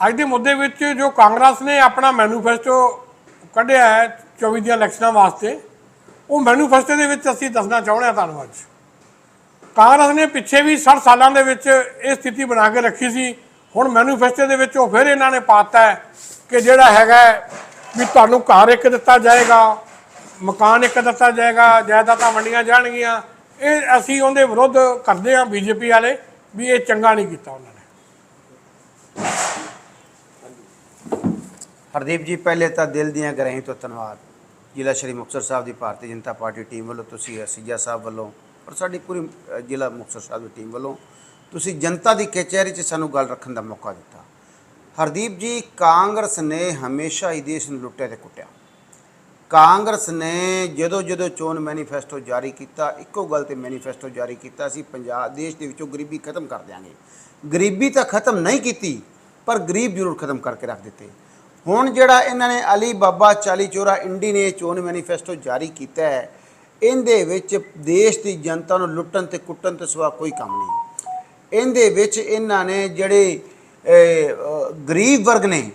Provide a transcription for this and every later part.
ਅੱਜ ਦੇ ਮੁੱਦੇ ਵਿੱਚ ਜੋ ਕਾਂਗਰਸ ਨੇ ਆਪਣਾ ਮੈਨੀਫੈਸਟੋ ਕੱਢਿਆ ਹੈ 24 ਦੀਆਂ ਇਲੈਕਸ਼ਨਾਂ ਵਾਸਤੇ, ਉਹ ਮੈਨੀਫੈਸਟੋ ਦੇ ਵਿੱਚ ਅਸੀਂ ਦੱਸਣਾ ਚਾਹੁੰਦੇ ਹਾਂ ਤੁਹਾਨੂੰ ਅੱਜ। ਕਾਂਗਰਸ ਨੇ ਪਿੱਛੇ ਵੀ 60 ਸਾਲਾਂ ਦੇ ਵਿੱਚ ਇਹ ਸਥਿਤੀ ਬਣਾ ਕੇ ਰੱਖੀ ਸੀ, ਹੁਣ ਮੈਨੀਫੈਸਟੋ ਦੇ ਵਿੱਚ ਉਹ ਫਿਰ ਇਹਨਾਂ ਨੇ ਪਾਤਾ ਹੈ ਕਿ ਜਿਹੜਾ ਹੈਗਾ ਵੀ ਤੁਹਾਨੂੰ ਘਰ ਇੱਕ ਦਿੱਤਾ ਜਾਏਗਾ, ਮਕਾਨ ਇੱਕ ਦਿੱਤਾ ਜਾਏਗਾ, ਜਾਇਦਾਦਾਂ ਵੰਡੀਆਂ ਜਾਣਗੀਆਂ। ਇਹ ਅਸੀਂ ਉਹਦੇ ਵਿਰੁੱਧ ਕਰਦੇ ਹਾਂ ਬੀਜੇਪੀ ਵਾਲੇ ਵੀ ਇਹ ਚੰਗਾ ਨਹੀਂ ਕੀਤਾ ਉਹਨਾਂ ਨੇ। ਹਰਦੀਪ ਜੀ, ਪਹਿਲੇ ਤਾਂ ਦਿਲ ਦੀਆਂ ਗਹਿਰਾਈ ਤੋਂ ਧੰਨਵਾਦ। ਜ਼ਿਲ੍ਹਾ ਸ਼੍ਰੀ ਮੁਕਤਸਰ ਸਾਹਿਬ ਦੀ ਭਾਰਤੀ ਜਨਤਾ ਪਾਰਟੀ ਟੀਮ ਵੱਲੋਂ, ਤੁਸੀਂ ਸੀਜਾ ਸਾਹਿਬ ਵੱਲੋਂ ਔਰ ਸਾਡੀ ਪੂਰੀ ਜ਼ਿਲ੍ਹਾ ਮੁਕਤਸਰ ਸਾਹਿਬ ਦੀ ਟੀਮ ਵੱਲੋਂ ਤੁਸੀਂ ਜਨਤਾ ਦੀ ਕਚਹਿਰੀ 'ਚ ਸਾਨੂੰ ਗੱਲ ਰੱਖਣ ਦਾ ਮੌਕਾ ਦਿੱਤਾ। ਹਰਦੀਪ ਜੀ, ਕਾਂਗਰਸ ਨੇ ਹਮੇਸ਼ਾ ਹੀ ਦੇਸ਼ ਨੂੰ ਲੁੱਟਿਆ ਤੇ ਕੁੱਟਿਆ। ਕਾਂਗਰਸ ਨੇ ਜਦੋਂ ਜਦੋਂ ਚੋਣ ਮੈਨੀਫੈਸਟੋ ਜਾਰੀ ਕੀਤਾ, ਇੱਕੋ ਗੱਲ ਤੇ ਮੈਨੀਫੈਸਟੋ ਜਾਰੀ ਕੀਤਾ ਸੀ, ਪੰਜਾਬ, ਦੇਸ਼ ਦੇ ਵਿੱਚੋਂ ਗਰੀਬੀ ਖਤਮ ਕਰ ਦਿਆਂਗੇ। ਗਰੀਬੀ ਤਾਂ ਖਤਮ ਨਹੀਂ ਕੀਤੀ, ਪਰ ਗਰੀਬ ਜ਼ਰੂਰ ਖਤਮ ਕਰਕੇ ਰੱਖ ਦਿੱਤੇ। ਹੁਣ ਜਿਹੜਾ ਇਹਨਾਂ ਨੇ ਅਲੀ ਬਾਬਾ ਚਾਲੀ ਚੋਰਾ ਇੰਡੀ ਨੇ ਚੋਣ ਮੈਨੀਫੈਸਟੋ ਜਾਰੀ ਕੀਤਾ ਹੈ, ਇਹਦੇ ਵਿੱਚ ਦੇਸ਼ ਦੀ ਜਨਤਾ ਨੂੰ ਲੁੱਟਣ ਤੇ ਕੁੱਟਣ ਤੋਂ ਸਿਵਾ ਕੋਈ ਕੰਮ ਨਹੀਂ। ਇਹਦੇ ਵਿੱਚ ਇਹਨਾਂ ਨੇ ਜਿਹੜੇ ਗਰੀਬ ਵਰਗ ਨੇ,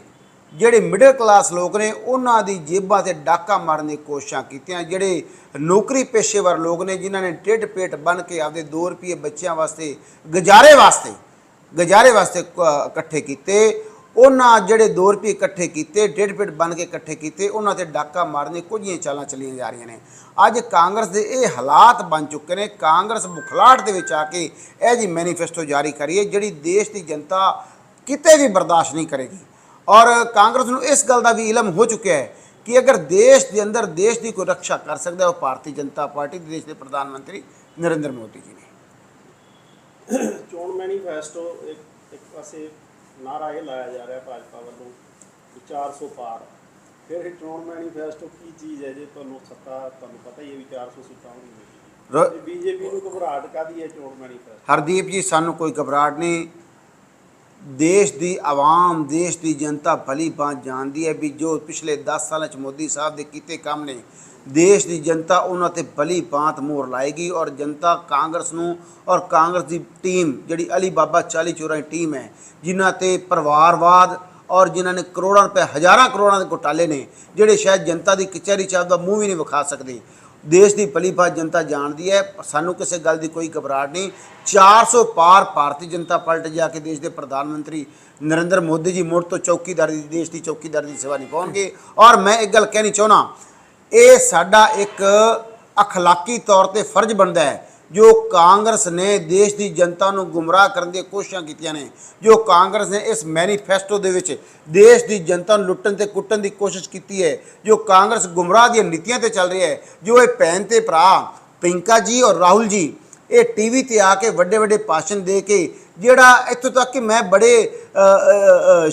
ਜਿਹੜੇ ਮਿਡਲ ਕਲਾਸ ਲੋਕ ਨੇ, ਉਹਨਾਂ ਦੀ ਜੇਬਾਂ ਤੇ ਡਾਕਾ ਮਾਰਨ ਦੀ ਕੋਸ਼ਿਸ਼ਾਂ ਕੀਤੀਆਂ। ਜਿਹੜੇ ਨੌਕਰੀ ਪੇਸ਼ੇਵਰ ਲੋਕ ਨੇ, ਜਿਨ੍ਹਾਂ ਨੇ ਟਿੱਡ ਪੇਟ ਬਣ ਕੇ ਆਪਦੇ 2 ਰੁਪਏ ਬੱਚਿਆਂ ਵਾਸਤੇ ਗੁਜ਼ਾਰੇ ਵਾਸਤੇ ਗੁਜ਼ਾਰੇ ਵਾਸਤੇ ਕ- ਇਕੱਠੇ ਕੀਤੇ। ਉਹਨਾਂ ਜਿਹੜੇ 2 ਰੁਪਏ ਇਕੱਠੇ ਕੀਤੇ, ਡੇਢ ਪੇਟ ਬਣ ਕੇ ਇਕੱਠੇ ਕੀਤੇ, ਉਹਨਾਂ ਤੇ ਡਾਕਾ ਮਾਰਨ ਦੀਆਂ ਕੁਝ ਚਾਲਾਂ ਚੱਲੀਆਂ ਜਾ ਰਹੀਆਂ ਨੇ। ਅੱਜ ਕਾਂਗਰਸ ਦੇ ਇਹ ਹਾਲਾਤ ਬਣ ਚੁੱਕੇ ਨੇ। ਕਾਂਗਰਸ ਮੁਖਲਾਟ ਦੇ ਵਿੱਚ ਆ ਕੇ ਇਹ ਜੀ ਮੈਨੀਫੈਸਟੋ ਜਾਰੀ ਕਰੀਏ, ਜਿਹੜੀ ਦੇਸ਼ ਦੀ ਜਨਤਾ ਕਿਤੇ ਵੀ ਬਰਦਾਸ਼ਤ ਨਹੀਂ ਕਰੇਗੀ। ਔਰ ਕਾਂਗਰਸ ਨੂੰ ਇਸ ਗੱਲ ਦਾ ਵੀ ਇਲਮ ਹੋ ਚੁੱਕਿਆ ਹੈ ਕਿ ਅਗਰ ਦੇਸ਼ ਦੇ ਅੰਦਰ ਦੇਸ਼ ਦੀ ਕੋਈ ਰੱਖਿਆ ਕਰ ਸਕਦਾ ਉਹ ਭਾਰਤੀ ਜਨਤਾ ਪਾਰਟੀ ਦੇਸ਼ ਦੇ ਪ੍ਰਧਾਨ ਮੰਤਰੀ ਨਰਿੰਦਰ ਮੋਦੀ ਜੀ ਨੇ। ਚੋਣ ਮੈਨੀਫੈਸਟੋ ਇੱਕ ਇੱਕ ਪਾਸੇ ਨਾਰਾ ਇਹ ਲਾਇਆ ਜਾ ਰਿਹਾ ਭਾਜਪਾ ਵੱਲੋਂ ਕਿ 400 ਪਾਰ। ਫਿਰ ਇਹ ਚੋਣ ਮੈਨੀਫੈਸਟੋ ਕੀ ਚੀਜ਼ ਹੈ ਜੇ ਤੁਹਾਨੂੰ ਸੱਤਾ ਤੁਹਾਨੂੰ ਪਤਾ ਹੀ ਹੈ ਵੀ 400 ਸੀਟਾਂ ਹੋਣਗੀਆਂ। ਬੀਜੇਪੀ ਨੂੰ ਘਬਰਾਹਟ ਕਾਦੀ ਹੈ ਚੋਣ ਮੈਨੀਫੈਸਟੋ? ਹਰਦੀਪ ਜੀ ਸਾਨੂੰ ਕੋਈ ਘਬਰਾਹਟ ਨਹੀਂ। ਦੇਸ਼ ਦੀ ਆਵਾਮ, ਦੇਸ਼ ਦੀ ਜਨਤਾ ਭਲੀ ਭਾਂਤ ਜਾਣਦੀ ਹੈ ਵੀ ਜੋ ਪਿਛਲੇ 10 ਸਾਲਾਂ ਚ ਮੋਦੀ ਸਾਹਿਬ ਦੇ ਕੀਤੇ ਕੰਮ ਨੇ, ਦੇਸ਼ ਦੀ ਜਨਤਾ ਉਹਨਾਂ ਤੇ ਭਲੀ ਭਾਂਤ ਮੋਹਰ ਲਾਏਗੀ ਔਰ ਜਨਤਾ ਕਾਂਗਰਸ ਨੂੰ ਔਰ ਕਾਂਗਰਸ ਦੀ ਟੀਮ, ਜਿਹੜੀ ਅਲੀ ਬਾਬਾ 40 ਚੋਰਾਂ ਦੀ ਟੀਮ ਹੈ, ਜਿਨ੍ਹਾਂ ਤੇ ਪਰਿਵਾਰਵਾਦ ਔਰ ਜਿਨ੍ਹਾਂ ਨੇ ਕਰੋੜਾਂ ਰੁਪਏ, ਹਜ਼ਾਰਾਂ ਕਰੋੜਾਂ ਦੇ ਘੁਟਾਲੇ ਨੇ, ਜਿਹੜੇ ਸ਼ਾਇਦ ਜਨਤਾ ਦੀ ਕਚਹਿਰੀ ਚ ਆਪਦਾ ਮੂੰਹ ਵੀ ਨਹੀਂ ਵਿਖਾ ਸਕਦੇ। ਦੇਸ਼ ਦੀ ਭਲੀ ਭਾਂਤ ਜਨਤਾ ਜਾਣਦੀ ਹੈ, ਸਾਨੂੰ ਕਿਸੇ ਗੱਲ ਦੀ ਕੋਈ ਘਬਰਾਹਟ ਨਹੀਂ। 400 ਪਾਰ ਭਾਰਤੀ ਜਨਤਾ ਪਾਰਟੀ ਜਾ ਕੇ ਦੇਸ਼ ਦੇ ਪ੍ਰਧਾਨ ਮੰਤਰੀ ਨਰਿੰਦਰ ਮੋਦੀ ਜੀ ਮੁੜ ਤੋਂ ਚੌਕੀਦਾਰੀ ਦੀ, ਦੇਸ਼ ਦੀ ਚੌਕੀਦਾਰੀ ਦੀ ਸੇਵਾ ਨਿਭਾਉਣਗੇ। ਔਰ ਮੈਂ ਇੱਕ ਗੱਲ ਕਹਿਣੀ ਚਾਹੁੰਦਾ, ਇਹ ਸਾਡਾ ਇੱਕ ਅਖਲਾਕੀ ਤੌਰ ਤੇ ਫਰਜ਼ ਬਣਦਾ ਹੈ ਜੋ ਕਾਂਗਰਸ ਨੇ ਦੇਸ਼ ਦੀ ਜਨਤਾ ਨੂੰ ਗੁੰਮਰਾਹ ਕਰਨ ਦੀਆਂ ਕੋਸ਼ਿਸ਼ਾਂ ਕੀਤੀਆਂ ਨੇ ਜੋ ਕਾਂਗਰਸ ਨੇ ਇਸ ਮੈਨੀਫੈਸਟੋ ਦੇ ਵਿੱਚ ਦੇਸ਼ ਦੀ ਜਨਤਾ ਨੂੰ ਲੁੱਟਣ ਤੇ ਕੁੱਟਣ ਦੀ ਕੋਸ਼ਿਸ਼ ਕੀਤੀ ਹੈ ਜੋ ਕਾਂਗਰਸ ਗੁੰਮਰਾਹ ਦੀਆਂ ਨੀਤੀਆਂ ਤੇ ਚੱਲ ਰਿਹਾ ਹੈ ਜੋ ਇਹ ਭੈਣ ਤੇ ਭਰਾ ਪ੍ਰਿੰਕਾ ਜੀ ਔਰ ਰਾਹੁਲ ਜੀ ਇਹ ਟੀਵੀ ਤੇ ਆ ਕੇ ਵੱਡੇ ਵੱਡੇ ਭਾਸ਼ਣ ਦੇ ਕੇ ਜਿਹੜਾ ਇੱਥੋਂ ਤੱਕ ਕਿ ਮੈਂ ਬੜੇ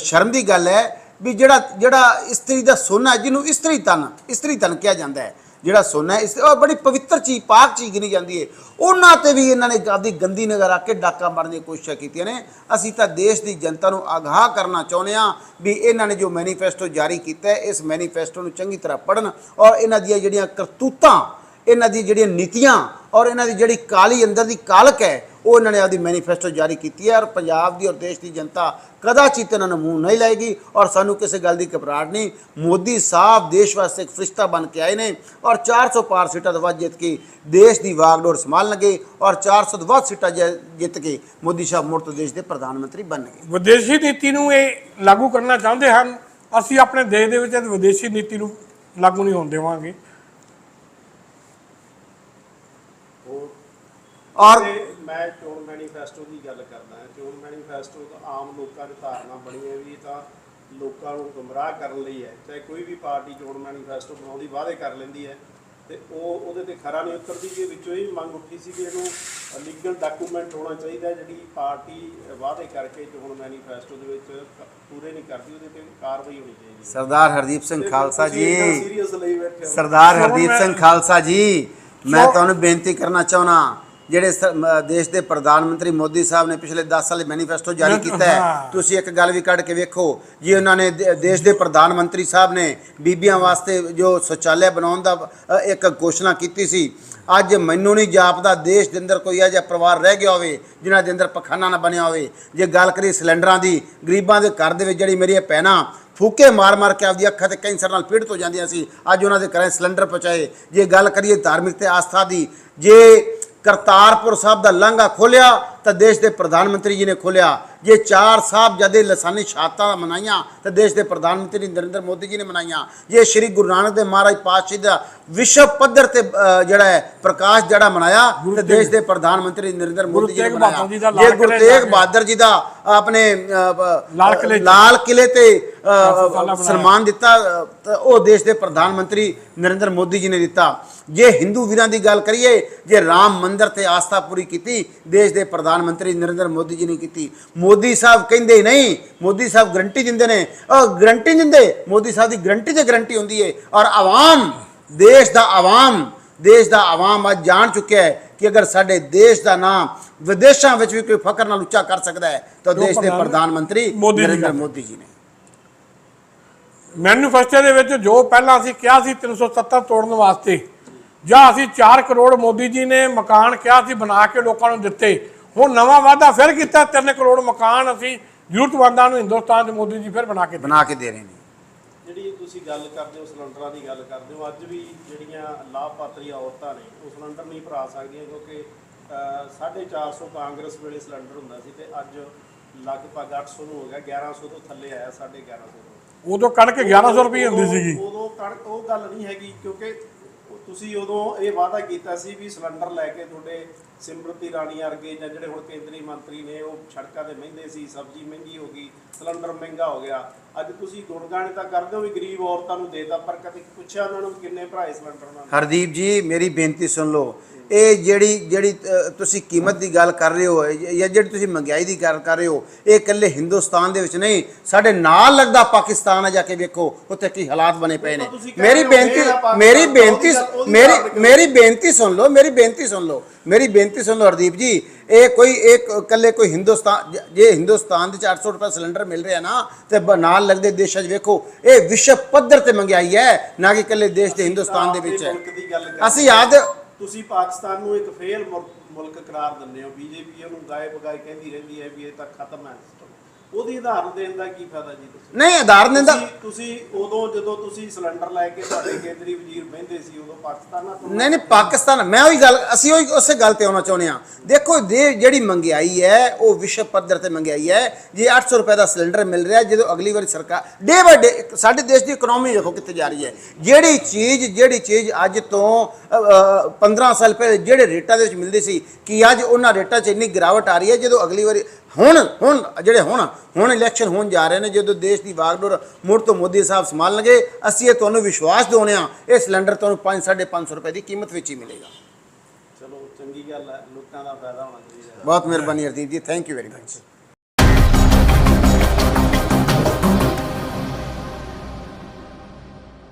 ਸ਼ਰਮ ਦੀ ਗੱਲ ਹੈ ਵੀ ਜਿਹੜਾ ਜਿਹੜਾ ਇਸਤਰੀ ਦਾ ਸੋਨਾ ਹੈ, ਜਿਹਨੂੰ ਇਸਤਰੀ ਤਨ ਇਸਤਰੀ ਤਨ ਕਿਹਾ ਜਾਂਦਾ ਹੈ ਜਿਹੜਾ ਸੋਨਾ ਇਸ ਉਹ ਬੜੀ ਪਵਿੱਤਰ ਚੀਜ਼, ਪਾਕ ਚੀਜ਼ ਗਿਣੀ ਜਾਂਦੀ ਹੈ। ਉਹਨਾਂ ਤੇ ਵੀ ਇਹਨਾਂ ਨੇ ਆਪਦੀ ਗੰਦੀ ਨਜ਼ਰ ਰੱਖ ਕੇ ਡਾਕਾ ਮਾਰਨ ਦੀਆਂ ਕੋਸ਼ਿਸ਼ਾਂ ਕੀਤੀਆਂ ਨੇ। ਅਸੀਂ ਤਾਂ ਦੇਸ਼ ਦੀ ਜਨਤਾ ਨੂੰ ਆਗਾਹ ਕਰਨਾ ਚਾਹੁੰਦੇ ਹਾਂ ਵੀ ਇਹਨਾਂ ਨੇ ਜੋ ਮੈਨੀਫੈਸਟੋ ਜਾਰੀ ਕੀਤਾ ਹੈ, ਇਸ ਮੈਨੀਫੈਸਟੋ ਨੂੰ ਚੰਗੀ ਤਰ੍ਹਾਂ ਪੜ੍ਹਨ ਔਰ ਇਹਨਾਂ ਦੀਆਂ ਜਿਹੜੀਆਂ ਕਰਤੂਤਾਂ, ਇਹਨਾਂ ਦੀ ਜਿਹੜੀਆਂ ਨੀਤੀਆਂ ਔਰ ਇਹਨਾਂ ਦੀ ਜਿਹੜੀ ਕਾਲੀ ਅੰਦਰ ਦੀ ਕਾਲਕ ਹੈ ਉਹ ਇਹਨਾਂ ਨੇ ਆਪਦੀ ਮੈਨੀਫੈਸਟੋ ਜਾਰੀ ਕੀਤੀ ਹੈ ਔਰ ਪੰਜਾਬ ਦੀ ਔਰ ਦੇਸ਼ ਦੀ ਜਨਤਾ ਕਦਾਚਿਤ ਇਹਨਾਂ ਨੂੰ ਮੂੰਹ ਨਹੀਂ ਲਾਏਗੀ ਔਰ ਸਾਨੂੰ ਕਿਸੇ ਗੱਲ ਦੀ ਘਬਰਾਹਟ ਨਹੀਂ। ਮੋਦੀ ਸਾਹਿਬ ਦੇਸ਼ ਵਾਸਤੇ ਇੱਕ ਫਰਿਸ਼ਤਾ ਬਣ ਕੇ ਆਏ ਨੇ ਔਰ 400 ਪਾਰ ਸੀਟਾਂ ਤੋਂ ਵੱਧ ਜਿੱਤ ਕੇ ਦੇਸ਼ ਦੀ ਵਾਗਡੋਰ ਸੰਭਾਲਣਗੇ ਔਰ 400 ਤੋਂ ਵੱਧ ਸੀਟਾਂ ਜਿੱਤ ਕੇ ਮੋਦੀ ਸਾਹਿਬ ਮੁੜ ਤੋਂ ਦੇਸ਼ ਦੇ ਪ੍ਰਧਾਨ ਮੰਤਰੀ ਬਣਨਗੇ। ਵਿਦੇਸ਼ੀ ਨੀਤੀ ਨੂੰ ਇਹ ਲਾਗੂ ਕਰਨਾ ਚਾਹੁੰਦੇ ਹਨ। ਅਸੀਂ ਆਪਣੇ ਦੇਸ਼ ਦੇ ਵਿੱਚ ਵਿਦੇਸ਼ੀ ਨੀਤੀ ਨੂੰ ਲਾਗੂ ਨਹੀਂ ਹੋਣ ਦੇਵਾਂਗੇ। ਔਰ ਮੈਂ ਚੋਣ ਮੈਨੀਫੈਸਟੋ ਦੀ ਗੱਲ ਕਰਦਾ ਹਾਂ। ਚੋਣ ਮੈਨੀਫੈਸਟੋ ਤਾਂ ਆਮ ਲੋਕਾਂ ਦੀ ਧਾਰਨਾ ਬਣੀ ਹੈ ਵੀ ਇਹ ਤਾਂ ਲੋਕਾਂ ਨੂੰ ਗੁੰਮਰਾਹ ਕਰਨ ਲਈ ਹੈ। ਚਾਹੇ ਕੋਈ ਵੀ ਪਾਰਟੀ ਚੋਣ ਮੈਨੀਫੈਸਟੋ ਬਣਾਉਂਦੀ ਵਾਅਦੇ ਕਰ ਲੈਂਦੀ ਹੈ। ਤੇ ਉਹ ਉਹਦੇ ਤੇ ਖਰਾ ਨਹੀਂ ਉਤਰਦੀ। ਕਿ ਵਿੱਚੋਂ ਹੀ ਮੰਗ ਉੱਠੀ ਸੀ ਕਿ ਇਹਨੂੰ ਲੀਗਲ ਡਾਕੂਮੈਂਟ ਹੋਣਾ ਚਾਹੀਦਾ ਹੈ। ਜਿਹੜੀ ਪਾਰਟੀ ਵਾਅਦੇ ਕਰਕੇ ਚੋਣ ਮੈਨੀਫੈਸਟੋ ਦੇ ਵਿੱਚ ਪੂਰੇ ਨਹੀਂ ਕਰਦੀ। ਉਹਦੇ ਤੇ ਕਾਰਵਾਈ ਹੋਣੀ ਚਾਹੀਦੀ ਸਰਦਾਰ ਹਰਦੀਪ ਸਿੰਘ ਖਾਲਸਾ ਜੀ। ਸਰਦਾਰ ਹਰਦੀਪ ਮੈਂ- ਸਿੰਘ ਖਾਲਸਾ ਜੀ ਮੈਂ ਤੁਹਾਨੂੰ ਬੇਨਤੀ ਕਰਨਾ ਚਾਹੁੰਦਾ। ਜਿਹੜੇ ਦੇਸ਼ ਦੇ ਪ੍ਰਧਾਨ ਮੰਤਰੀ ਮੋਦੀ ਸਾਹਿਬ ਨੇ ਪਿਛਲੇ 10 ਸਾਲ ਮੈਨੀਫੈਸਟੋ ਜਾਰੀ ਕੀਤਾ ਹੈ। ਤੁਸੀਂ ਇੱਕ ਗੱਲ ਵੀ ਕੱਢ ਕੇ ਵੇਖੋ ਜੀ ਉਹਨਾਂ ਨੇ ਦੇਸ਼ ਦੇ ਪ੍ਰਧਾਨ ਮੰਤਰੀ ਸਾਹਿਬ ਨੇ ਬੀਬੀਆਂ ਵਾਸਤੇ ਜੋ ਸ਼ੌਚਾਲਿਆ ਬਣਾਉਣ ਦਾ ਇੱਕ ਘੋਸ਼ਣਾ ਕੀਤੀ ਸੀ ਅੱਜ ਮੈਨੂੰ ਨਹੀਂ ਜਾਪਦਾ ਦੇਸ਼ ਦੇ ਅੰਦਰ ਕੋਈ ਇਹੋ ਜਿਹਾ ਪਰਿਵਾਰ ਰਹਿ ਗਿਆ ਹੋਵੇ ਜਿਨ੍ਹਾਂ ਦੇ ਅੰਦਰ ਪਖਾਨਾ ਨਾ ਬਣਿਆ ਹੋਵੇ। ਜੇ ਗੱਲ ਕਰੀਏ ਸਿਲੰਡਰਾਂ ਦੀ ਗਰੀਬਾਂ ਦੇ ਘਰ ਦੇ ਵਿੱਚ ਜਿਹੜੀ ਮੇਰੀਆਂ ਭੈਣਾਂ ਫੂਕੇ ਮਾਰ ਮਾਰ ਕੇ ਆਪਦੀ ਅੱਖਾਂ ਤੇ ਕੈਂਸਰ ਨਾਲ ਪੀੜਤ ਹੋ ਜਾਂਦੀਆਂ ਸੀ ਅੱਜ ਉਹਨਾਂ ਦੇ ਘਰਾਂ ਸਿਲੰਡਰ ਪਹੁੰਚਾਏ। ਜੇ ਗੱਲ ਕਰੀਏ ਧਾਰਮਿਕ ਤੇ ਆਸਥਾ ਦੀ ਜੇ ਕਰਤਾਰਪੁਰ ਸਾਹਿਬ ਦਾ ਲਾਂਘਾ ਖੋਲਿਆ ਤਾਂ ਦੇਸ਼ ਦੇ ਪ੍ਰਧਾਨ ਮੰਤਰੀ ਜੀ ਨੇ ਖੋਲਿਆ। ਜੇ ਚਾਰ ਸਾਹਿਬ ਜਦੇ ਲਸਾਨੀ ਸ਼ਹਾਦਤਾਂ ਮਨਾਈਆਂ ਤਾਂ ਦੇਸ਼ ਦੇ ਪ੍ਰਧਾਨ ਮੰਤਰੀ ਨਰਿੰਦਰ ਮੋਦੀ ਜੀ ਨੇ ਮਨਾਈਆਂ। ਜੇ ਸ਼੍ਰੀ ਗੁਰੂ ਨਾਨਕ ਦੇਵ ਮਹਾਰਾਜ ਪਾਤਸ਼ਾਹ ਦਾ ਵਿਸ਼ਵ ਪੱਧਰ ਤੇ ਜਿਹੜਾ ਹੈ ਪ੍ਰਕਾਸ਼ ਜਿਹੜਾ ਮਨਾਇਆ ਤੇ ਦੇਸ਼ ਦੇ ਪ੍ਰਧਾਨ ਮੰਤਰੀ ਨਰਿੰਦਰ ਮੋਦੀ ਜੀ ਨੇ ਮਨਾਇਆ। ਜੀ ਗੁਰੂ ਤੇਗ ਬਹਾਦਰ ਜੀ ਦਾ ਆਪਣੇ ਲਾਲ ਕਿਲ੍ਹੇ 'ਚ। ਲਾਲ ਕਿਲੇ ਤੇ। ਸਨਮਾਨ ਦਿੱਤਾ ਉਹ ਦੇਸ਼ ਦੇ ਪ੍ਰਧਾਨ ਮੰਤਰੀ ਨਰਿੰਦਰ ਮੋਦੀ ਜੀ ਨੇ ਦਿੱਤਾ। ਜੇ ਹਿੰਦੂ ਵੀਰਾਂ ਦੀ ਗੱਲ ਕਰੀਏ ਜੇ ਰਾਮ ਮੰਦਿਰ ਤੇ ਆਸਥਾ ਪੂਰੀ ਕੀਤੀ ਦੇਸ਼ ਦੇ ਪ੍ਰਧਾਨ ਮੰਤਰੀ ਨਰਿੰਦਰ ਮੋਦੀ ਜੀ ਨੇ ਕੀਤੀ। ਮੋਦੀ ਸਾਹਿਬ ਕਹਿੰਦੇ ਨਹੀਂ ਮੋਦੀ ਸਾਹਿਬ ਗਰੰਟੀ ਦਿੰਦੇ ਨੇ। ਉਹ ਗਰੰਟੀ ਦਿੰਦੇ ਮੋਦੀ ਸਾਹਿਬ ਦੀ ਗਰੰਟੀ ਤੇ ਗਰੰਟੀ ਹੁੰਦੀ ਹੈ ਔਰ ਆਵਾਮ ਦੇਸ਼ ਦਾ ਆਵਾਮ ਦੇਸ਼ ਦਾ ਆਵਾਮ ਅੱਜ ਜਾਣ ਚੁੱਕਿਆ ਹੈ। ਕਿ ਅਗਰ ਸਾਡੇ ਦੇਸ਼ ਦਾ ਨਾਮ ਵਿਦੇਸ਼ਾਂ ਵਿੱਚ ਵੀ ਕੋਈ ਫਖਰ ਨਾਲ ਉੱਚਾ ਕਰ ਸਕਦਾ ਹੈ ਤਾਂ ਦੇਸ਼ ਦੇ ਪ੍ਰਧਾਨ ਮੰਤਰੀ ਨਰਿੰਦਰ। ਮੋਦੀ ਜੀ ਨੇ। ਮੈਨੂਫੈਸਟੋ ਦੇ ਵਿੱਚ ਜੋ ਪਹਿਲਾਂ ਅਸੀਂ ਕਿਹਾ ਸੀ 370 ਤੋੜਨ ਵਾਸਤੇ ਜਾਂ ਅਸੀਂ 4 ਕਰੋੜ ਮੋਦੀ ਜੀ ਨੇ ਮਕਾਨ ਕਿਹਾ ਸੀ ਬਣਾ ਕੇ ਲੋਕਾਂ ਨੂੰ ਦਿੱਤੇ ਹੁਣ ਨਵਾਂ ਵਾਅਦਾ ਫਿਰ ਕੀਤਾ 3 ਕਰੋੜ ਮਕਾਨ ਅਸੀਂ ਜ਼ਰੂਰਤਮੰਦਾਂ ਨੂੰ ਹਿੰਦੁਸਤਾਨ 'ਚ ਮੋਦੀ ਜੀ ਫਿਰ ਬਣਾ ਕੇ ਬਣਾ ਕੇ ਦੇ ਰਹੇ ਨੇ। ਤੁਸੀਂ ਗੱਲ ਕਰਦੇ ਹੋ ਸਿਲੰਡਰਾਂ ਦੀ ਗੱਲ ਕਰਦੇ ਹੋ ਅੱਜ ਵੀ ਜਿਹੜੀਆਂ ਲਾਭਪਾਤਰੀ ਔਰਤਾਂ ਨੇ ਉਹ ਸਿਲੰਡਰ ਨਹੀਂ ਭਰਾ ਸਕਦੀਆਂ ਕਿਉਂਕਿ ਅਹ, 450 ਕਾਂਗਰਸ ਵੇਲੇ ਸਿਲੰਡਰ ਹੁੰਦਾ ਸੀ ਤੇ ਅੱਜ ਲਗਭਗ 800 ਨੂੰ ਹੋ ਗਿਆ 1100 ਤੋਂ ਥੱਲੇ ਆਇਆ 1150 ਤੋਂ। ਉਦੋਂ ਕਣਕ 1100 ਰੁਪਏ ਹੁੰਦੀ ਸੀਗੀ। ਉਦੋਂ ਕਣਕ ਉਹ ਗੱਲ ਨਹੀਂ ਹੈਗੀ ਕਿਉਂਕਿ ਤੁਸੀਂ ਉਦੋਂ ਇਹ ਵਾਅਦਾ ਕੀਤਾ ਸੀ ਵੀ ਸਿਲੰਡਰ ਲੈ ਕੇ ਤੁਹਾਡੇ ਸਿਮਰਤੀ ਰਾਣੀ ਵਰਗੇ ਜਾਂ ਜਿਹੜੇ ਹੁਣ ਕੇਂਦਰੀ ਮੰਤਰੀ ਨੇ, ਉਹ ਸੜਕਾਂ ਤੇ ਮਹਿੰਦੇ ਸੀ, ਸਬਜ਼ੀ ਮਹਿੰਗੀ ਹੋ ਗਈ, ਸਿਲੰਡਰ ਮਹਿੰਗਾ ਹੋ ਗਿਆ। ਅੱਜ ਤੁਸੀਂ ਗੁਣਗਾਨ ਤਾਂ ਕਰਦੇ ਹੋ ਵੀ ਗਰੀਬ ਔਰਤਾਂ ਨੂੰ ਦੇਤਾ, ਪਰ ਕਦੇ ਪੁੱਛਿਆ ਉਹਨਾਂ ਨੂੰ ਕਿੰਨੇ ਭਰਾਏ ਸਿਲੰਡਰ ਉਹਨਾਂ ਨੇ? ਹਰਦੀਪ ਜੀ, ਮੇਰੀ ਬੇਨਤੀ ਸੁਣ ਲਓ। ਇਹ ਜਿਹੜੀ ਜਿਹੜੀ ਤੁਸੀਂ ਕੀਮਤ ਦੀ ਗੱਲ ਕਰ ਰਹੇ ਹੋ ਜਾਂ ਜਿਹੜੀ ਤੁਸੀਂ ਮਹਿੰਗਾਈ ਦੀ ਗੱਲ ਕਰ ਰਹੇ ਹੋ ਇਹ ਇਕੱਲੇ ਹਿੰਦੁਸਤਾਨ ਦੇ ਵਿੱਚ ਨਹੀਂ ਸਾਡੇ ਨਾਲ ਲੱਗਦਾ ਪਾਕਿਸਤਾਨ ਆ ਜਾ ਕੇ ਵੇਖੋ ਉੱਥੇ ਕੀ ਹਾਲਾਤ ਬਣੇ ਪਏ ਨੇ। ਮੇਰੀ ਬੇਨਤੀ ਮੇਰਾ ਬੇਨਤੀ ਮੇਰੀ। ਮੇਰੀ ਬੇਨਤੀ ਸੁਣ ਲਓ ਮੇਰੀ ਬੇਨਤੀ ਸੁਣ ਲਓ ਮੇਰੀ ਬੇਨਤੀ ਸੁਣ ਲਓ ਹਰਦੀਪ ਜੀ ਇਹ ਕੋਈ ਇੱਕ ਇਕੱਲੇ ਕੋਈ ਹਿੰਦੁਸਤਾਨ ਜ- ਹਿੰਦੁਸਤਾਨ ਦੇ ਚ 800 ਰੁਪਏ ਸਿਲੰਡਰ ਮਿਲ ਰਿਹਾ ਨਾ ਤੇ ਨਾਲ ਲੱਗਦੇ ਦੇਸ਼ਾਂ 'ਚ ਵੇਖੋ ਇਹ ਵਿਸ਼ਵ ਪੱਧਰ ਤੇ ਮਹਿੰਗਾਈ ਹੈ ਨਾ ਕਿ ਇਕੱਲੇ ਦੇਸ਼ ਦੇ ਹਿੰਦੁਸਤਾਨ ਦੇ ਵਿੱਚ ਹੈ। ਅਸੀਂ ਯਾਦ ਤੁਸੀਂ ਪਾਕਿਸਤਾਨ ਨੂੰ ਇੱਕ ਫੇਲ ਮੁਲਕ ਕਰਾਰ ਦਿੰਦੇ ਹੋ। ਬੀਜੇਪੀ ਉਹਨੂੰ ਗਾਏ ਬਗਾਏ ਕਹਿੰਦੀ ਰਹਿੰਦੀ ਹੈ ਵੀ ਇਹ ਤਾਂ ਖਤਮ ਹੈ। ਉਹਦੀ ਉਦਾਹਰਨ ਦੇਣ ਦਾ ਕੀ ਫਾਇਦਾ ਜੀ ਤੁਸੀਂ? ਨਹੀਂ ਆਧਾਰ ਨੇ ਦਾ ਤੁਸੀਂ ਤੁਸੀਂ ਉਦੋਂ ਜਦੋਂ ਤੁਸੀਂ ਸਿਲੰਡਰ ਲੈ ਕੇ ਤੁਹਾਡੇ ਕੇਂਦਰੀ ਵਜ਼ੀਰ ਬਹਿੰਦੇ ਸੀ ਉਦੋਂ ਪਾਕਿਸਤਾਨ ਨਾਲ ਤੁਲਨਾ ਨਹੀਂ ਨਹੀਂ ਪਾਕਿਸਤਾਨ ਮੈਂ ਉਹੀ ਗੱਲ ਅਸੀਂ ਉਹੀ ਉਸੇ ਗੱਲ ਤੇ ਆਉਣਾ ਚਾਹੁੰਦੇ ਹਾਂ। ਦੇਖੋ ਦੇ ਜਿਹੜੀ ਮੰਗਾਈ ਹੈ ਉਹ ਵਿਸ਼ਵ ਪੱਧਰ ਤੇ ਮੰਗਾਈ ਹੈ। ਜੇ 800 ਰੁਪਏ ਦਾ ਸਿਲੰਡਰ ਮਿਲ ਰਿਹਾ ਜਦੋਂ ਅਗਲੀ ਵਾਰੀ ਸਰਕਾਰ ਡੇ ਬਾਏ ਡੇ ਸਾਡੇ ਦੇਸ਼ ਦੀ ਇਕਨੋਮੀ ਦੇਖੋ ਕਿੱਥੇ ਜਾ ਰਹੀ ਹੈ। ਜਿਹੜੀ ਚੀਜ਼ ਜਿਹੜੀ ਚੀਜ਼ ਅੱਜ ਤੋਂ ਅ, ਅ, 15 ਸਾਲ ਪਹਿਲੇ ਜਿਹੜੇ ਰੇਟਾਂ ਦੇ ਵਿੱਚ ਮਿਲਦੀ ਸੀ ਕਿ ਅੱਜ ਉਹਨਾਂ ਰੇਟਾਂ 'ਚ ਇੰਨੀ ਗਿਰਾਵਟ ਆ ਰਹੀ ਹੈ ਜਦੋਂ ਅਗਲੀ ਵਾਰੀ ਹੁਣ ਹੁਣ ਜਿਹੜੇ ਹੁਣ ਹੁਣ ਇਲੈਕਸ਼ਨ ਹੋਣ ਜਾ ਰਹੇ ਨੇ ਜਦੋਂ ਦੇਸ਼ ਦੀ ਵਾਗਡੋਰ ਮੁੜ ਤੋਂ ਮੋਦੀ ਸਾਹਿਬ ਸੰਭਾਲਣਗੇ ਅਸੀਂ ਇਹ ਤੁਹਾਨੂੰ ਵਿਸ਼ਵਾਸ ਦਿਵਾਉਂਦੇ ਹਾਂ ਇਹ ਸਿਲੰਡਰ ਤੁਹਾਨੂੰ 5 550 ਰੁਪਏ ਦੀ ਕੀਮਤ ਵਿੱਚ ਹੀ ਮਿਲੇਗਾ। ਚਲੋ ਚੰਗੀ ਗੱਲ ਹੈ ਲੋਕਾਂ ਦਾ ਫਾਇਦਾ ਹੋਣਾ ਚਾਹੀਦਾ ਬਹੁਤ ਮਿਹਰਬਾਨੀ ਹਰਦੀਪ ਜੀ ਥੈਂਕ ਯੂ ਵੈਰੀ ਮਚ